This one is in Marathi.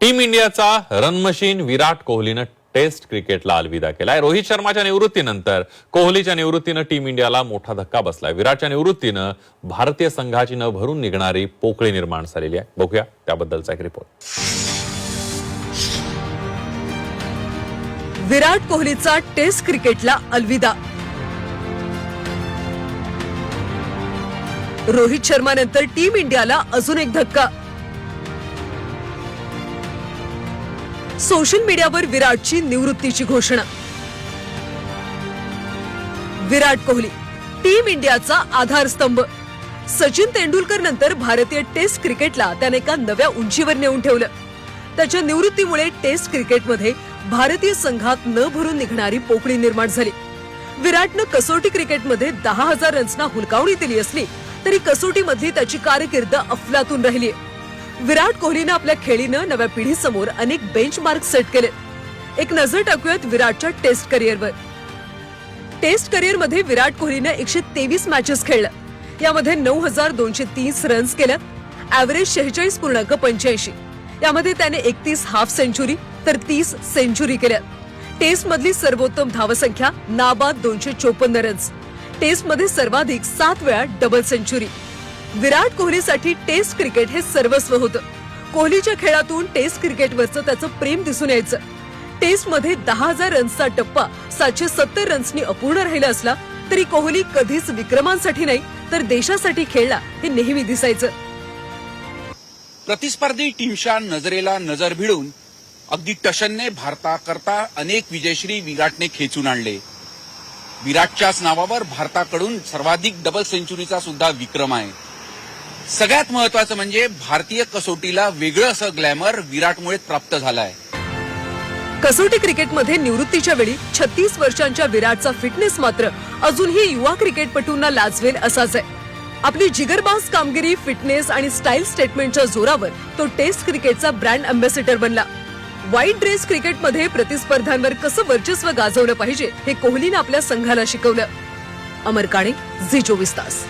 टीम इंडियाचा रन मशीन विराट कोहलीनं टेस्ट क्रिकेटला अलविदा केलाय. रोहित शर्माच्या निवृत्तीनंतर कोहलीच्या निवृत्तीनं टीम इंडियाला मोठा धक्का बसलाय. विराटच्या निवृत्तीनं भारतीय संघाची न भरून निघणारी पोकळी निर्माण झालेली आहे. बघूया त्याबद्दलचा एक रिपोर्ट विराट कोहलीचा टेस्ट क्रिकेटला अलविदा. रोहित शर्मानंतर टीम इंडियाला अजून एक धक्का. सोशल मीडियावर विराटची निवृत्तीची घोषणा. विराट कोहली टीम इंडियाचा आधारस्तंभ. सचिन तेंडुलकर नंतर भारतीय टेस्ट क्रिकेटला त्याने एका नव्या उंचीवर नेऊन ठेवलं. त्याच्या निवृत्तीमुळे टेस्ट क्रिकेटमध्ये भारतीय संघात न भरून निघणारी पोकळी निर्माण झाली. विराटनं कसोटी क्रिकेटमध्ये दहा हजार रन्सना हुलकावणी दिली असली तरी कसोटीमधली त्याची कारकीर्द अफलातून राहिली विराट कोहलीनं आपल्या खेळीनं नव्या पिढीसमोर अनेक बेंचमार्क सेट केले. एक नजर टाकूयात विराटच्या टेस्ट करिअरवर टेस्ट करिअरमध्ये विराट कोहलीनं एकशे तेवीस मॅचेस खेळल्या यामध्ये नऊ हजार दोनशे तीस रन्स केल्यात ऍव्हरेज शेहेचाळीस पूर्णांक पंच्याऐंशी. यामध्ये त्याने एकतीस हाफ सेंचुरी तर तीस सेंचुरी केल्या टेस्ट मधली सर्वोत्तम धावसंख्या नाबाद दोनशे चोपन्न रन्स टेस्टमध्ये सर्वाधिक सात वेळा डबल सेंचुरी विराट कोहलीसाठी टेस्ट क्रिकेट हे सर्वस्व होतं. कोहलीच्या खेळातून टेस्ट क्रिकेटवरचं त्याचं प्रेम दिसून यायचं. टेस्टमध्ये दहा हजार रन्सचा टप्पा सातशे सत्तर रन्सनी अपूर्ण राहिला असला तरी कोहली कधीच विक्रमांसाठी नाही तर देशासाठी खेळला हे नेहमी दिसायचं. प्रतिस्पर्धी टीमच्या नजरेला नजर भिडून अगदी टशनने भारताकरता अनेक विजयश्री विराटने खेचून आणले. विराटच्याच नावावर भारताकडून सर्वाधिक डबल सेंचुरीचा सुद्धा विक्रम आहे. सगळ्यात महत्वाचं म्हणजे भारतीय कसोटीला वेगळं असं ग्लॅमर विराटमुळे प्राप्त झालं आहे कसोटी क्रिकेटमध्ये निवृत्तीच्या वेळी छत्तीस वर्षांच्या विराटचा फिटनेस मात्र अजूनही युवा क्रिकेटपटूंना लाजवेल असाच आहे आपली जिगरबाज कामगिरी फिटनेस आणि स्टाईल स्टेटमेंटच्या जोरावर तो टेस्ट क्रिकेटचा ब्रँड अँबॅसेडर बनला. व्हाईट ड्रेस क्रिकेटमध्ये प्रतिस्पर्ध्यांवर कसं वर्चस्व गाजवलं पाहिजे हे कोहलीनं आपल्या संघाला शिकवलं. अमर काणे झी चोवीस तास.